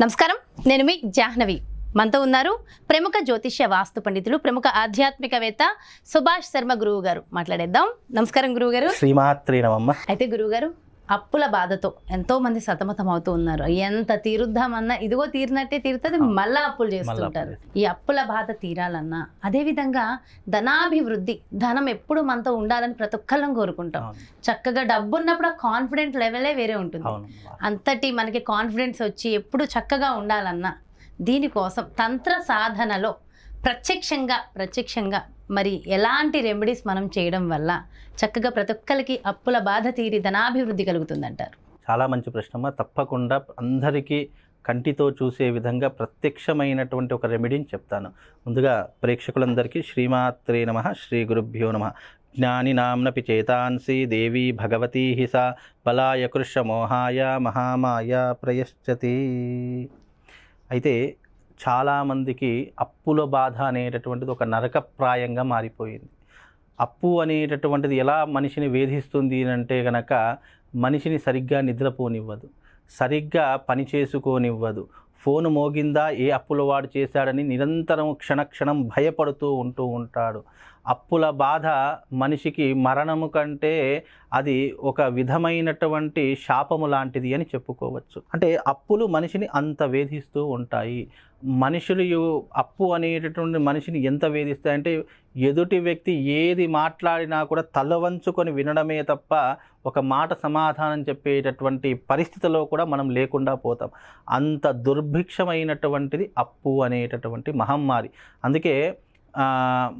నమస్కారం. నేను మీ జాహ్నవి. మనతో ఉన్నారు ప్రముఖ జ్యోతిష్య వాస్తు పండితులు ప్రముఖ ఆధ్యాత్మికవేత్త సుభాష్ శర్మ గురువు గారు మాట్లాడేద్దాం. నమస్కారం గురువు గారు శ్రీమాత్రి నమమ్మ అయితే గురువు గారు అప్పుల బాధతో ఎంతో మంది సతమతం అవుతూ ఉన్నారు. ఎంత తీరుద్దామన్నా ఇదిగో తీరినట్టే తీరుతుంది మళ్ళా అప్పులు చేస్తుంటారు. ఈ అప్పుల బాధ తీరాలన్నా అదే విధంగా ధనాభివృద్ధి ధనం ఎప్పుడు మనతో ఉండాలని ప్రతి ఒక్కళ్ళం కోరుకుంటాం. చక్కగా డబ్బు ఉన్నప్పుడు ఆ కాన్ఫిడెంట్ లెవెలే వేరే ఉంటుంది. అంతటి మనకి కాన్ఫిడెన్స్ వచ్చి ఎప్పుడు చక్కగా ఉండాలన్నా దీనికోసం తంత్ర సాధనలో ప్రత్యక్షంగా ప్రత్యక్షంగా మరి ఎలాంటి రెమెడీస్ మనం చేయడం వల్ల చక్కగా ప్రతి ఒక్కరికి అప్పుల బాధ తీరి ధనాభివృద్ధి కలుగుతుందంటారు? చాలా మంచి ప్రశ్నమ్మ. తప్పకుండా అందరికీ కంటితో చూసే విధంగా ప్రత్యక్షమైనటువంటి ఒక రెమెడీని చెప్తాను. ముందుగా ప్రేక్షకులందరికీ శ్రీమాత్రే నమ శ్రీ గురుభ్యో నమ. జ్ఞాని నామ్నపి చేతాంసి దేవి భగవతీ హిస బలాయ కృష మోహాయ మహామాయ ప్రయశ్చతి. అయితే చాలామందికి అప్పుల బాధ అనేటటువంటిది ఒక నరకప్రాయంగా మారిపోయింది. అప్పు అనేటటువంటిది ఎలా మనిషిని వేధిస్తుంది అంటే గనక మనిషిని సరిగ్గా నిద్రపోనివ్వదు. సరిగ్గా పని చేసుకోనివ్వదు. ఫోన్ మోగిందా ఏ అప్పుల వాడు చేశాడని నిరంతరం క్షణక్షణం భయపడుతూ ఉంటూ ఉంటాడు. అప్పుల బాధ మనిషికి మరణము కంటే అది ఒక విధమైనటువంటి శాపము లాంటిది అని చెప్పుకోవచ్చు. అంటే అప్పులు మనిషిని అంత వేధిస్తూ ఉంటాయి. మనుషులు యు- అప్పు అనేటటువంటి మనిషిని ఎంత వేధిస్తాయంటే ఎదుటి వ్యక్తి ఏది మాట్లాడినా కూడా తల వంచుకొని వినడమే తప్ప ఒక మాట సమాధానం చెప్పేటటువంటి పరిస్థితిలో కూడా మనం లేకుండా పోతాం. అంత దుర్భిక్షమైనటువంటిది అప్పు అనేటటువంటి మహమ్మారి. అందుకే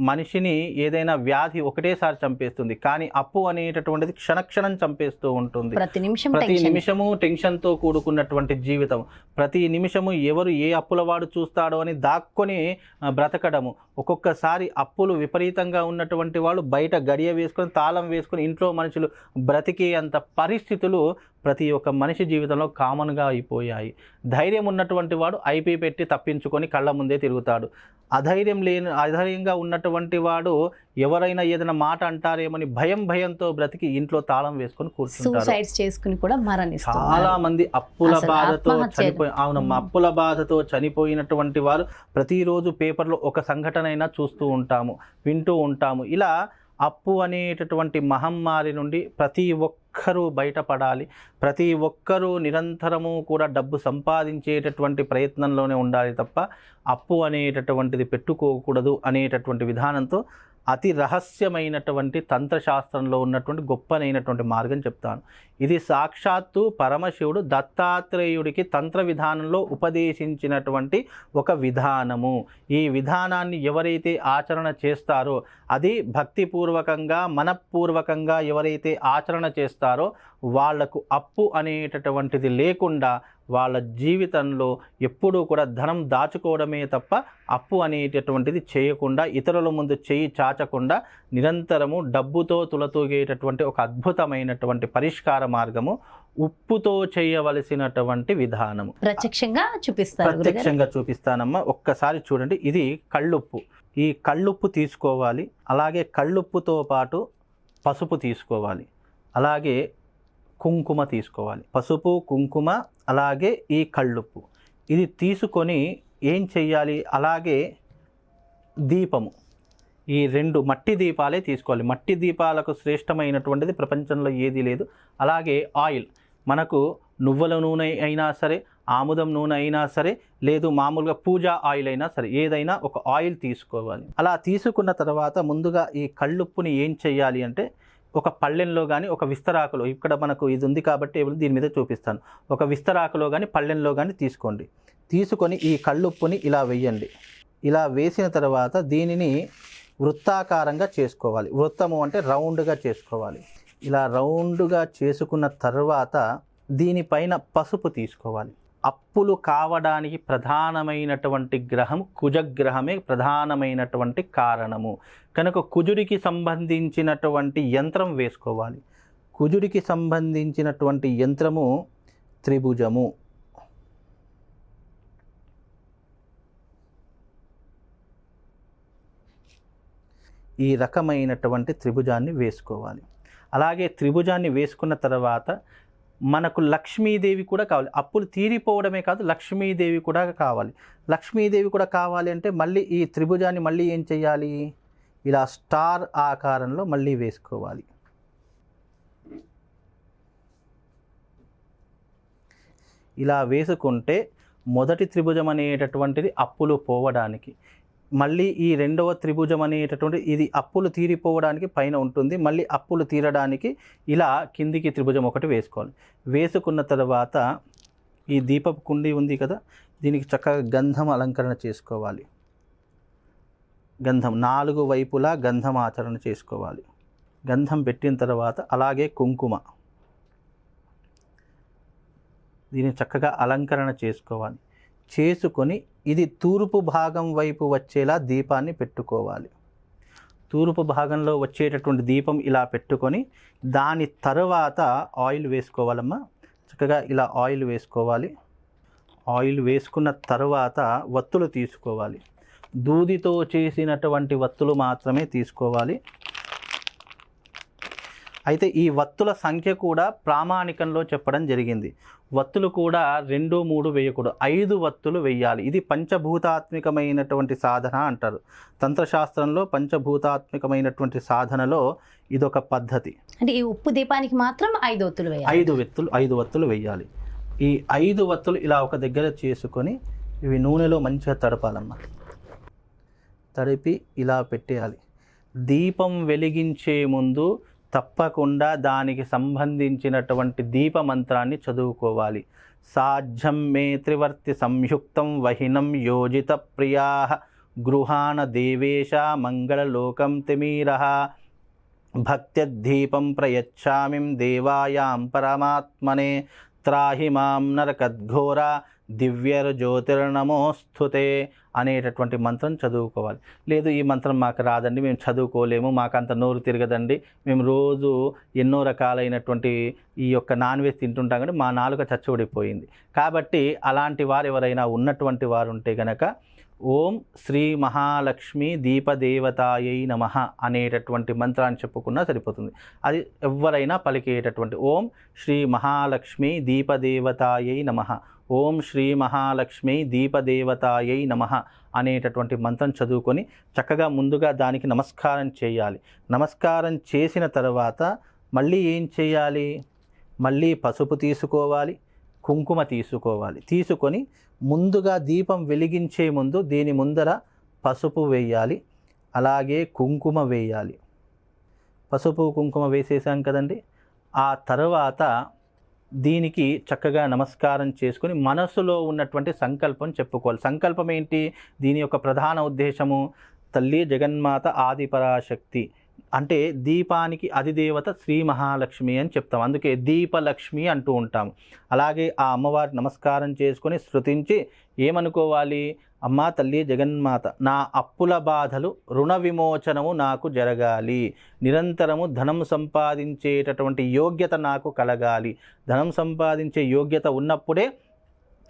మనిషిని ఏదైనా వ్యాధి ఒకటేసారి చంపేస్తుంది. కానీ అప్పు అనేటటువంటిది క్షణక్షణం చంపేస్తూ ఉంటుంది. ప్రతి నిమిషం ప్రతి నిమిషము టెన్షన్తో కూడుకున్నటువంటి జీవితం. ప్రతి నిమిషము ఎవరు ఏ అప్పుల వాడు చూస్తాడో అని దాక్కొని బ్రతకడము. ఒక్కొక్కసారి అప్పులు విపరీతంగా ఉన్నటువంటి వాళ్ళు బయట గడియ వేసుకొని తాళం వేసుకొని ఇంట్లో మనుషులు బ్రతికే అంత పరిస్థితులు ప్రతి ఒక్క మనిషి జీవితంలో కామన్గా అయిపోయాయి ధైర్యం ఉన్నటువంటి వాడు ఐపీ పెట్టి తప్పించుకొని కళ్ళ ముందే తిరుగుతాడు అధైర్యం లేని అధైర్యంగా ఉన్నటువంటి వాడు ఎవరైనా ఏదైనా మాట అంటారేమని భయం భయంతో బ్రతికి ఇంట్లో తాళం వేసుకొని కూర్చుంటారు చేసుకుని కూడా చాలా మంది అప్పుల బాధతో. చనిపోయి అవునమ్మా మ్మ్. అప్పుల బాధతో చనిపోయినటువంటి వారు ప్రతిరోజు పేపర్లో ఒక సంఘటన అయినా చూస్తూ ఉంటాము వింటూ ఉంటాము ఇలా అప్పు అనేటటువంటి మహమ్మారి నుండి ప్రతి ఒక్కరూ బయటపడాలి. ప్రతి ఒక్కరూ నిరంతరము కూడా డబ్బు సంపాదించేటటువంటి ప్రయత్నంలోనే ఉండాలి తప్ప అప్పు అనేటటువంటిది పెట్టుకోకూడదు అనేటటువంటి విధానంతో అతి రహస్యమైనటువంటి తంత్రశాస్త్రంలో ఉన్నటువంటి గొప్పనైనటువంటి మార్గం చెప్తాను. ఇది సాక్షాత్తు పరమశివుడు దత్తాత్రేయుడికి తంత్ర విధానంలో ఉపదేశించినటువంటి ఒక విధానము. ఈ విధానాన్ని ఎవరైతే ఆచరణ చేస్తారో అది భక్తిపూర్వకంగా మనపూర్వకంగా ఎవరైతే ఆచరణ చేస్తారో వాళ్ళకు అప్పు అనేటటువంటిది లేకుండా వాళ్ళ జీవితంలో ఎప్పుడూ కూడా ధనం దాచుకోవడమే తప్ప అప్పు అనేటటువంటిది చేయకుండా ఇతరుల ముందు చేయి చాచకుండా నిరంతరము డబ్బుతో తులతూగేటటువంటి ఒక అద్భుతమైనటువంటి పరిష్కార మార్గము ఉప్పుతో చేయవలసినటువంటి విధానము. ప్రత్యక్షంగా గురుగారు. ప్రత్యక్షంగా చూపిస్తానమ్మా. ఒక్కసారి చూడండి. ఇది కళ్ళుప్పు. ఈ కళ్ళుప్పు తీసుకోవాలి. అలాగే కళ్ళుప్పుతో పాటు పసుపు తీసుకోవాలి. అలాగే కుంకుమ తీసుకోవాలి. పసుపు కుంకుమ అలాగే ఈ కళ్ళుప్పు. ఇది తీసుకొని ఏం చెయ్యాలి? అలాగే దీపము. ఈ రెండు మట్టి దీపాలే తీసుకోవాలి. మట్టి దీపాలకు శ్రేష్టమైనటువంటిది ప్రపంచంలో ఏదీ లేదు. అలాగే ఆయిల్. మనకు నువ్వుల నూనె అయినా సరే ఆముదం నూనె అయినా సరే లేదు మామూలుగా పూజా ఆయిల్ అయినా సరే ఏదైనా ఒక ఆయిల్ తీసుకోవాలి. అలా తీసుకున్న తర్వాత ముందుగా ఈ కళ్ళుప్పుని ఏం చేయాలి అంటే ఒక పళ్ళెంలో కానీ ఒక విస్తరాకులో ఇక్కడ మనకు ఇది ఉంది కాబట్టి దీని మీద చూపిస్తాను. ఒక విస్తరాకులో కానీ పళ్ళెంలో కానీ తీసుకోండి. తీసుకొని ఈ కళ్ళుప్పుని ఇలా వేయండి. ఇలా వేసిన తర్వాత దీనిని వృత్తాకారంగా చేసుకోవాలి. వృత్తము అంటే రౌండ్గా చేసుకోవాలి. ఇలా రౌండ్గా చేసుకున్న తర్వాత దీనిపైన పసుపు తీసుకోవాలి. అప్పులు కావడానికి ప్రధానమైనటువంటి గ్రహం కుజగ్రహమే ప్రధానమైనటువంటి కారణము. కనుక కుజుడికి సంబంధించినటువంటి యంత్రం వేసుకోవాలి. కుజుడికి సంబంధించినటువంటి యంత్రము త్రిభుజము. ఈ రకమైనటువంటి త్రిభుజాన్ని వేసుకోవాలి. అలాగే త్రిభుజాన్ని వేసుకున్న తర్వాత మనకు లక్ష్మీదేవి కూడా కావాలి. అప్పులు తీరిపోవడమే కాదు లక్ష్మీదేవి కూడా కావాలి. లక్ష్మీదేవి కూడా కావాలి అంటే మళ్ళీ ఈ త్రిభుజాన్ని మళ్ళీ ఏం చేయాలి ఇలా స్టార్ ఆకారంలో మళ్ళీ వేసుకోవాలి. ఇలా వేసుకుంటే మొదటి త్రిభుజం అనేటటువంటిది అప్పులు పోవడానికి. మళ్ళీ ఈ రెండవ త్రిభుజం అనేటటువంటి ఇది అప్పులు తీరిపోవడానికి పైన ఉంటుంది. మళ్ళీ అప్పులు తీరడానికి ఇలా కిందికి త్రిభుజం ఒకటి వేసుకోవాలి. వేసుకున్న తర్వాత ఈ దీపపు కుండి ఉంది కదా దీనికి చక్కగా గంధం అలంకరణ చేసుకోవాలి. గంధం నాలుగు వైపులా గంధం ఆచరణ చేసుకోవాలి. గంధం పెట్టిన తర్వాత అలాగే కుంకుమ. దీన్ని చక్కగా అలంకరణ చేసుకోవాలి. చేసుకొని ఇది తూర్పు భాగం వైపు వచ్చేలా దీపాన్ని పెట్టుకోవాలి. తూర్పు భాగంలో వచ్చేటటువంటి దీపం ఇలా పెట్టుకొని దాని తర్వాత ఆయిల్ వేసుకోవాలమ్మా. చక్కగా ఇలా ఆయిల్ వేసుకోవాలి. ఆయిల్ వేసుకున్న తర్వాత వత్తులు తీసుకోవాలి. దూదితో చేసినటువంటి వత్తులు మాత్రమే తీసుకోవాలి. అయితే ఈ వత్తుల సంఖ్య కూడా ప్రామాణికంలో చెప్పడం జరిగింది. వత్తులు కూడా రెండు మూడు వేయకూడదు. ఐదు వత్తులు వేయాలి. ఇది పంచభూతాత్మికమైనటువంటి సాధన అంటారు. తంత్రశాస్త్రంలో పంచభూతాత్మికమైనటువంటి సాధనలో ఇదొక పద్ధతి. అంటే ఈ ఉప్పు దీపానికి మాత్రం ఐదు ఒత్తులు వేయాలి. ఐదు వెత్తులు ఐదు వత్తులు వేయాలి. ఈ ఐదు వత్తులు ఇలా ఒక దగ్గర చేసుకొని ఇవి నూనెలో మంచిగా తడపాలమ్మా. తడిపి ఇలా పెట్టేయాలి. దీపం వెలిగించే ముందు తప్పకుండా దానికి సంబంధించినటువంటి దీపమంత్రాన్ని చదువుకోవాలి. సాధ్యం మే త్రివర్తి సంయుక్తం వహినం యోజిత ప్రియా గృహాణ దేవేశ మంగళలోకం తిమీర భక్త్యద్దీపం ప్రయచ్చామిం దేవాయాం పరమాత్మనే త్రాహి మాం నరకద్ఘోర దివ్యర జ్యోతిర్నమోస్తుతే అనేటటువంటి మంత్రం చదువుకోవాలి. లేదు ఈ మంత్రం మాకు రాదండి మేము చదువుకోలేము మాకు అంత నోరు తిరగదండి. మేము రోజు ఎన్నో రకాలైనటువంటి ఈ యొక్క నాన్ వెజ్ తింటుంటాం కానీ మా నాలుక చచ్చబడిపోయింది. కాబట్టి అలాంటి వారు ఎవరైనా ఉన్నటువంటి వారు ఉంటే గనక ఓం శ్రీ మహాలక్ష్మి దీపదేవతాయై నమ అనేటటువంటి మంత్రాన్ని చెప్పుకున్నా సరిపోతుంది. అది ఎవరైనా పలికేటటువంటి ఓం శ్రీ మహాలక్ష్మి దీపదేవతాయై నమ ఓం శ్రీ మహాలక్ష్మి దీపదేవతాయై నమ అనేటటువంటి మంత్రం చదువుకొని చక్కగా ముందుగా దానికి నమస్కారం చేయాలి. నమస్కారం చేసిన తర్వాత మళ్ళీ ఏం చేయాలి? మళ్ళీ పసుపు తీసుకోవాలి కుంకుమ తీసుకోవాలి. తీసుకొని ముందుగా దీపం వెలిగించే ముందు దీని ముందర పసుపు వేయాలి అలాగే కుంకుమ వేయాలి. పసుపు కుంకుమ వేసేసాం కదండి. ఆ తర్వాత దీనికి చక్కగా నమస్కారం చేసుకొని మనసులో ఉన్నటువంటి సంకల్పం చెప్పుకోవాలి. సంకల్పం ఏంటి? దీని యొక్క ప్రధాన ఉద్దేశము తల్లి జగన్మాత ఆదిపరాశక్తి. అంటే దీపానికి అధిదేవత శ్రీ మహాలక్ష్మి అని చెప్తాం. అందుకే దీపలక్ష్మి అంటూ ఉంటాం. అలాగే ఆ అమ్మవారి నమస్కారం చేసుకొని శృతించి ఏమనుకోవాలి? అమ్మా తల్లి జగన్మాత నా అప్పుల బాధలు రుణ విమోచనము నాకు జరగాలి. నిరంతరము ధనం సంపాదించేటటువంటి యోగ్యత నాకు కలగాలి. ధనం సంపాదించే యోగ్యత ఉన్నప్పుడే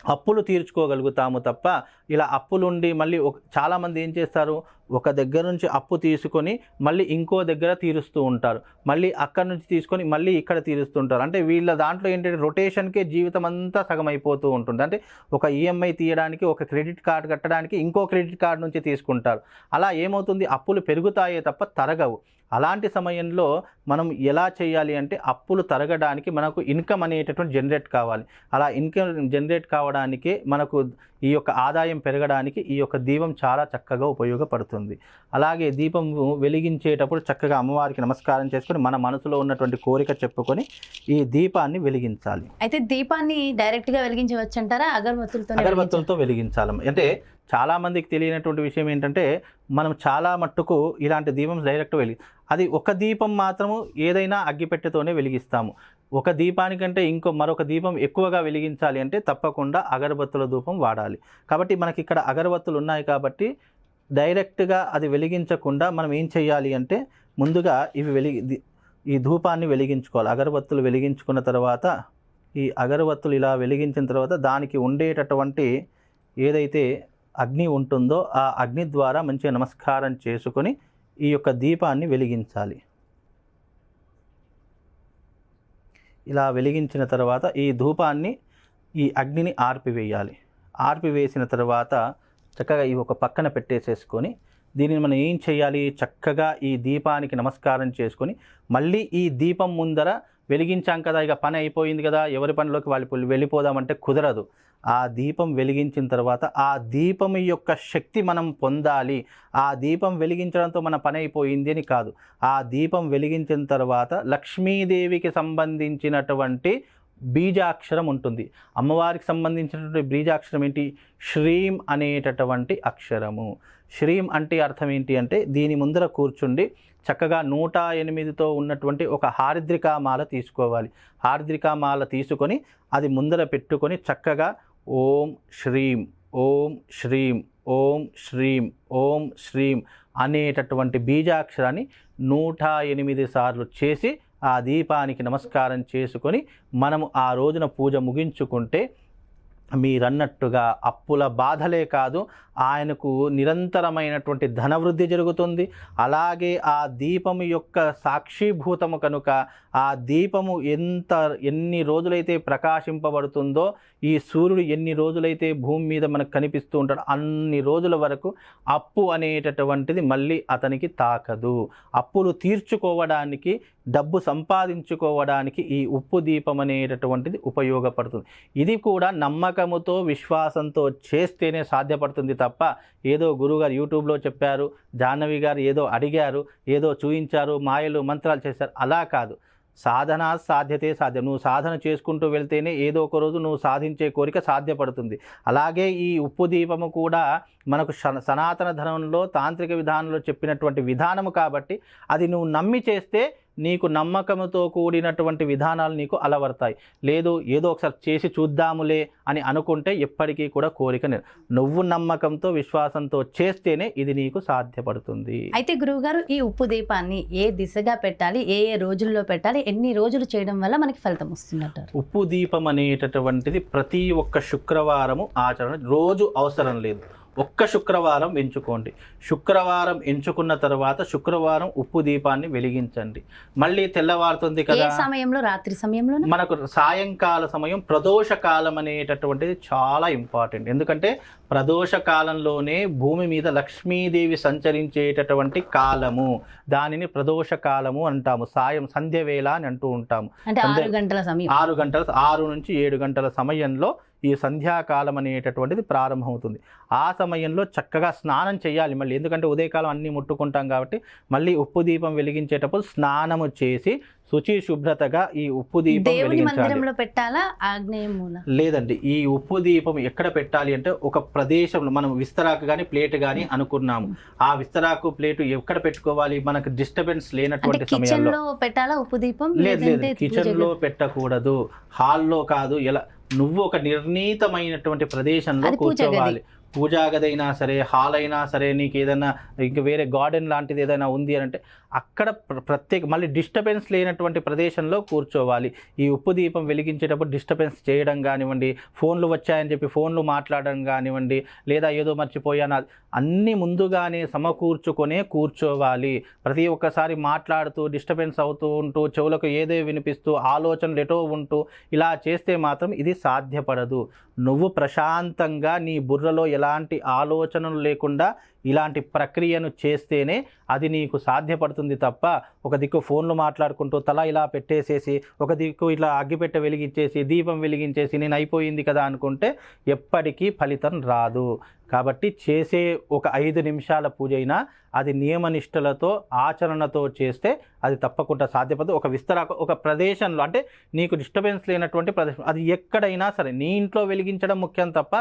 అప్పులు తీర్చుకోగలుగుతాము తప్ప ఇలా అప్పులుండి మళ్ళీ ఒక చాలామంది ఏం చేస్తారు? ఒక దగ్గర నుంచి అప్పు తీసుకొని మళ్ళీ ఇంకో దగ్గర తీరుస్తూ ఉంటారు. మళ్ళీ అక్కడ నుంచి తీసుకొని మళ్ళీ ఇక్కడ తీరుస్తుంటారు అంటే వీళ్ళ దాంట్లో ఏంటంటే రొటేషన్కే జీవితం అంతా సగం అయిపోతూ ఉంటుంది. అంటే ఒక ఈఎంఐ తీయడానికి ఒక క్రెడిట్ కార్డు కట్టడానికి ఇంకో క్రెడిట్ కార్డు నుంచి తీసుకుంటారు. అలా ఏమవుతుంది? అప్పులు పెరుగుతాయే తప్ప తరగవు. అలాంటి సమయంలో మనం ఎలా చేయాలి అంటే అప్పులు తరగడానికి మనకు ఇన్కమ్ అనేటటువంటి జనరేట్ కావాలి. అలా ఇన్కమ్ జనరేట్ కావడానికే మనకు ఈ యొక్క ఆదాయం పెరగడానికి ఈ యొక్క దీపం చాలా చక్కగా ఉపయోగపడుతుంది. అలాగే దీపం వెలిగించేటప్పుడు చక్కగా అమ్మవారికి నమస్కారం చేసుకొని మన మనసులో ఉన్నటువంటి కోరిక చెప్పుకొని ఈ దీపాన్ని వెలిగించాలి. అయితే దీపాన్ని డైరెక్ట్గా వెలిగించవచ్చు అంటారా అగరబత్తులతో అగరబత్తులతో వెలిగించాలి అంటే చాలా మందికి తెలియనటువంటి విషయం ఏంటంటే మనం చాలా మట్టుకు ఇలాంటి దీపం డైరెక్ట్ వెలిగి అది ఒక దీపం మాత్రము ఏదైనా అగ్గిపెట్టెతోనే వెలిగిస్తాము. ఒక దీపానికంటే ఇంకో మరొక దీపం ఎక్కువగా వెలిగించాలి అంటే తప్పకుండా అగరబత్తుల ధూపం వాడాలి. కాబట్టి మనకి ఇక్కడ అగరబత్తులు ఉన్నాయి కాబట్టి డైరెక్ట్గా అది వెలిగించకుండా మనం ఏం చేయాలి అంటే ముందుగా ఇవి వెలిగి ఈ ధూపాన్ని వెలిగించుకోవాలి. అగరబత్తులు వెలిగించుకున్న తర్వాత ఈ అగరబత్తులు ఇలా వెలిగించిన తర్వాత దానికి ఉండేటటువంటి ఏదైతే అగ్ని ఉంటుందో ఆ అగ్ని ద్వారా మంచిగా నమస్కారం చేసుకొని ఈ యొక్క దీపాన్ని వెలిగించాలి. ఇలా వెలిగించిన తర్వాత ఈ ధూపాన్ని ఈ అగ్నిని ఆర్పివేయాలి. ఆర్పివేసిన తర్వాత చక్కగా ఈ ఒక పక్కన పెట్టేసేసుకొని దీనిని మనం ఏం చేయాలి? చక్కగా ఈ దీపానికి నమస్కారం చేసుకొని మళ్ళీ ఈ దీపం ముందర వెలిగించాం కదా ఇక పని అయిపోయింది కదా ఎవరి పనిలోకి వాళ్ళు వెళ్ళిపోదామంటే కుదరదు. ఆ దీపం వెలిగించిన తర్వాత ఆ దీపం యొక్క శక్తి మనం పొందాలి. ఆ దీపం వెలిగించడంతో మన పని అయిపోయింది అని కాదు. ఆ దీపం వెలిగించిన తర్వాత లక్ష్మీదేవికి సంబంధించినటువంటి బీజాక్షరం ఉంటుంది. అమ్మవారికి సంబంధించినటువంటి బీజాక్షరం ఏంటి? శ్రీం అనేటటువంటి అక్షరము. శ్రీం అంటే అర్థం ఏంటి అంటే దీని ముందర కూర్చుండి చక్కగా నూట ఎనిమిదితో ఉన్నటువంటి ఒక హారిద్రికామాల తీసుకోవాలి. హారిద్రికామాల తీసుకొని అది ముందర పెట్టుకొని చక్కగా ఓం శ్రీం ఓం శ్రీం ఓం శ్రీం ఓం శ్రీం అనేటటువంటి బీజాక్షరాన్ని నూట ఎనిమిది సార్లు చేసి ఆ దీపానికి నమస్కారం చేసుకొని మనము ఆ రోజున పూజ ముగించుకుంటే మీరన్నట్టుగా అప్పుల బాధలే కాదు ఆయనకు నిరంతరమైనటువంటి ధనవృద్ధి జరుగుతుంది. అలాగే ఆ దీపము యొక్క సాక్షిభూతము కనుక ఆ దీపము ఎంత ఎన్ని రోజులైతే ప్రకాశింపబడుతుందో ఈ సూర్యుడు ఎన్ని రోజులైతే భూమి మీద మనకు కనిపిస్తూ ఉంటాడో అన్ని రోజుల వరకు అప్పు అనేటటువంటిది మళ్ళీ అతనికి తాకదు. అప్పులు తీర్చుకోవడానికి డబ్బు సంపాదించుకోవడానికి ఈ ఉప్పు దీపం అనేటటువంటిది ఉపయోగపడుతుంది. ఇది కూడా నమ్మకముతో విశ్వాసంతో చేస్తేనే సాధ్యపడుతుంది తప్ప ఏదో గురుగారు యూట్యూబ్లో చెప్పారు జాహ్నవి గారు ఏదో అడిగారు ఏదో చూయించారు మాయలు మంత్రాలు చేశారు. అలా కాదు. సాధన సాధ్యతే సాధ్యం. నువ్వు సాధన చేసుకుంటూ వెళ్తేనే ఏదో ఒక రోజు నువ్వు సాధించే కోరిక సాధ్యపడుతుంది. అలాగే ఈ ఉప్పు దీపము కూడా మనకు సనాతన ధనంలో తాంత్రిక విధానంలో చెప్పినటువంటి విధానము కాబట్టి అది నువ్వు నమ్మి చేస్తే నీకు నమ్మకముతో కూడినటువంటి విధానాలు నీకు అలవర్తాయి. లేదు ఏదో ఒకసారి చేసి చూద్దాములే అని అనుకుంటే ఎప్పటికీ కూడా కోరిక నువ్వు నమ్మకంతో విశ్వాసంతో చేస్తేనే ఇది నీకు సాధ్యపడుతుంది. అయితే గురువుగారు ఈ ఉప్పు దీపాన్ని ఏ దిశగా పెట్టాలి ఏ ఏ రోజుల్లో పెట్టాలి ఎన్ని రోజులు చేయడం వల్ల మనకి ఫలితం వస్తుందంటారు? ఉప్పు దీపం అనేటటువంటిది ప్రతి ఒక్క శుక్రవారము ఆచరణ రోజు అవసరం లేదు. ఒక్క శుక్రవారం ఎంచుకోండి. శుక్రవారం ఎంచుకున్న తర్వాత శుక్రవారం ఉప్పు దీపాన్ని వెలిగించండి. మళ్ళీ తెల్లవారుతుంది కదా. సమయంలో? రాత్రి సమయంలో మనకు సాయంకాల సమయం ప్రదోష కాలం అనేటటువంటిది చాలా ఇంపార్టెంట్. ఎందుకంటే ప్రదోష కాలంలోనే భూమి మీద లక్ష్మీదేవి సంచరించేటటువంటి కాలము. దానిని ప్రదోష కాలము అంటాము. సాయం సంధ్య వేళ అని అంటూ ఉంటాము. ఆరు గంటల సమయం. ఆరు గంటల ఆరు నుంచి ఏడు గంటల సమయంలో ఈ సంధ్యాకాలం అనేటటువంటిది ప్రారంభమవుతుంది. ఆ సమయంలో చక్కగా స్నానం చేయాలి మళ్ళీ. ఎందుకంటే ఉదయకాలం అన్నీ ముట్టుకుంటాం కాబట్టి మళ్ళీ ఉప్పు దీపం వెలిగించేటప్పుడు స్నానము చేసి శుచి శుభ్రతగా ఈ ఉప్పు దీపం వెలిగించాలి. పెట్టాలా లేదండి. ఈ ఉప్పు దీపం ఎక్కడ పెట్టాలి అంటే ఒక ప్రదేశంలో మనం విస్తరాకు కానీ ప్లేట్ కానీ అనుకున్నాము. ఆ విస్తరాకు ప్లేట్ ఎక్కడ పెట్టుకోవాలి? మనకు డిస్టర్బెన్స్ లేనటువంటి సమయంలో పెట్టాలా ఉప్పు దీపం? లేదు లేదు. కిచెన్లో పెట్టకూడదు. హాల్లో కాదు. ఎలా నువ్వు ఒక నిర్ణీతమైనటువంటి ప్రదేశంలో. కూర్చోవాలి పూజా గది అయినా సరే హాల్ అయినా సరే నీకు ఏదైనా ఇంక వేరే గార్డెన్ లాంటిది ఏదైనా ఉంది అని అంటే అక్కడ ప్ర- ప్రత్యేక మళ్ళీ డిస్టర్బెన్స్ లేనటువంటి ప్రదేశంలో కూర్చోవాలి. ఈ ఉప్పు దీపం వెలిగించేటప్పుడు డిస్టర్బెన్స్ చేయడం కానివ్వండి ఫోన్లు వచ్చాయని చెప్పి ఫోన్లు మాట్లాడడం కానివ్వండి లేదా ఏదో మర్చిపోయాను అన్నీ ముందుగానే సమకూర్చుకొనే కూర్చోవాలి. ప్రతి ఒక్కసారి మాట్లాడుతూ డిస్టర్బెన్స్ అవుతూ ఉంటూ చెవులకు ఏదో వినిపిస్తూ ఆలోచనలు ఎటో ఉంటూ ఇలా చేస్తే మాత్రం ఇది సాధ్యపడదు. నువ్వు ప్రశాంతంగా నీ బుర్రలో ఎలాంటి ఆలోచనలు లేకుండా ఇలాంటి ప్రక్రియను చేస్తేనే అది నీకు సాధ్యపడుతుంది తప్ప ఒక దిక్కు ఫోన్లు మాట్లాడుకుంటూ తల ఇలా పెట్టేసేసి ఒక దిక్కు ఇట్లా అగ్గిపెట్టె వెలిగించేసి దీపం వెలిగించేసి నేను అయిపోయింది కదా అనుకుంటే ఎప్పటికీ ఫలితం రాదు. కాబట్టి చేసే ఒక ఐదు నిమిషాల పూజ అయినా అది నియమనిష్టలతో ఆచరణతో చేస్తే అది తప్పకుండా సాధ్యపడదు. ఒక విస్తర ఒక ప్రదేశంలో అంటే నీకు డిస్టర్బెన్స్ లేనటువంటి ప్రదేశం అది ఎక్కడైనా సరే నీ ఇంట్లో వెలిగించడం ముఖ్యం తప్ప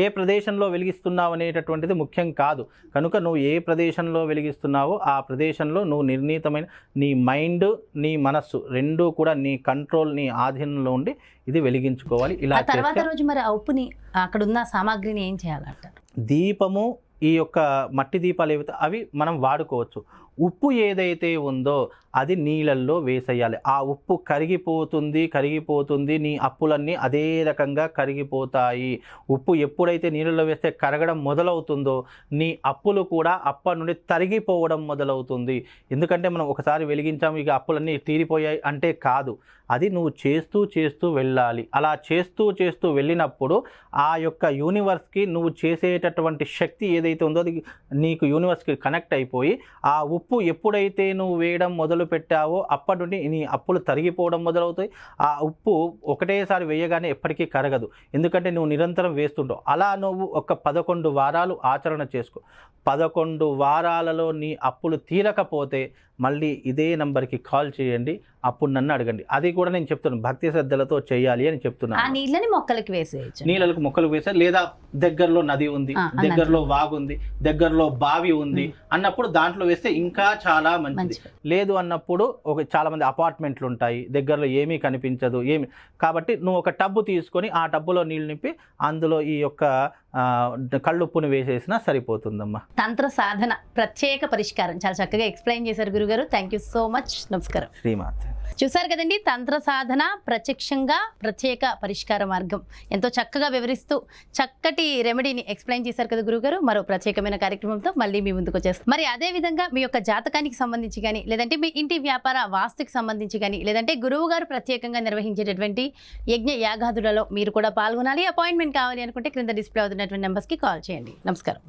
ఏ ప్రదేశంలో వెలిగిస్తున్నావు అనేటటువంటిది ముఖ్యం కాదు. కనుక నువ్వు ఏ ప్రదేశంలో వెలిగిస్తున్నావో ఆ ప్రదేశంలో నువ్వు నిర్ణీతమైన నీ మైండ్ నీ మనస్సు రెండూ కూడా నీ కంట్రోల్ నీ ఆధీనంలో ఉండి ఇది వెలిగించుకోవాలి. ఇలా తర్వాత రోజు మరి ఆ ఉప్పుని అక్కడ ఉన్న సామాగ్రిని ఏం చేయాలంటారు? దీపము ఈ యొక్క మట్టి దీపాలు ఏవైతే అవి మనం వాడుకోవచ్చు. ఉప్పు ఏదైతే ఉందో అది నీళ్ళల్లో వేసేయాలి. ఆ ఉప్పు కరిగిపోతుంది కరిగిపోతుంది నీ అప్పులన్నీ అదే రకంగా కరిగిపోతాయి. ఉప్పు ఎప్పుడైతే నీళ్ళలో వేస్తే కరగడం మొదలవుతుందో నీ అప్పులు కూడా అప్పటి నుండి తరిగిపోవడం మొదలవుతుంది. ఎందుకంటే మనం ఒకసారి వెలిగించాము ఇక అప్పులన్నీ తీరిపోయాయి అంటే కాదు. అది నువ్వు చేస్తూ చేస్తూ వెళ్ళాలి. అలా చేస్తూ చేస్తూ వెళ్ళినప్పుడు ఆ యొక్క యూనివర్స్కి నువ్వు చేసేటటువంటి శక్తి ఏదైతే ఉందో అది నీకు యూనివర్స్కి కనెక్ట్ అయిపోయి ఆ ఉప్పు ఎప్పుడైతే నువ్వు వేయడం మొదలు పెట్టావో అప్పటి నుండి నీ అప్పులు తరిగిపోవడం మొదలవుతాయి. ఆ ఉప్పు ఒకటేసారి వేయగానే ఎప్పటికీ కరగదు. ఎందుకంటే నువ్వు నిరంతరం వేస్తుంటావు. అలా నువ్వు ఒక పదకొండు వారాలు ఆచరణ చేసుకో. పదకొండు వారాలలో నీ అప్పులు తీరకపోతే మళ్ళీ ఇదే నంబర్కి కాల్ చేయండి. అప్పుడు నన్ను అడగండి. అది కూడా నేను చెప్తున్నాను భక్తి శ్రద్ధలతో చేయాలి అని ఆ చెప్తున్నాను నీళ్ళని మొక్కలకి వేసేయచ్చు. నీళ్ళకు మొక్కలు వేసారు లేదా దగ్గరలో నది ఉంది ఆ, ఆ దగ్గరలో వాగు ఉంది దగ్గరలో బావి ఉంది అన్నప్పుడు దాంట్లో వేస్తే ఇంకా చాలా మంచిది. లేదు అన్నప్పుడు ఒక చాలా మంది అపార్ట్మెంట్లు ఉంటాయి. దగ్గరలో ఏమీ కనిపించదు ఏమి. కాబట్టి నువ్వు ఒక టబ్బు తీసుకొని ఆ టబ్బులో నీళ్ళు నింపి అందులో ఈ యొక్క ఆ, కళ్ళుప్పుని వేసేసినా సరిపోతుందమ్మా. తంత్ర సాధన ప్రత్యేక పరిష్కారం. చాలా చక్కగా ఎక్స్ప్లెయిన్ చేశారు గురుగారు. థ్యాంక్ యూ సో మచ్ నమస్కారం. శ్రీమాత చూసారు కదండి తంత్ర సాధన ప్రత్యక్షంగా ప్రత్యేక పరిష్కార మార్గం. ఎంతో చక్కగా వివరిస్తూ చక్కటి రెమెడీని ఎక్స్ప్లెయిన్ చేశారు కదా గురుగారు. మరో ప్రత్యేకమైన కార్యక్రమంతో మళ్ళీ మీ ముందుకు వచ్చేస్తాం. మరి అదే విధంగా మీ యొక్క జాతకానికి సంబంధించి కానీ లేదంటే మీ ఇంటి వ్యాపార వాస్తుకి సంబంధించి కానీ లేదంటే గురువు గారు ప్రత్యేకంగా నిర్వహించేటటువంటి యజ్ఞ యాగాదులలో మీరు కూడా పాల్గొనాలి. అపాయింట్మెంట్ కావాలి అనుకుంటే క్రింద డిస్ప్లే అవుతున్నటువంటి నెంబర్స్కి కాల్ చేయండి. నమస్కారం.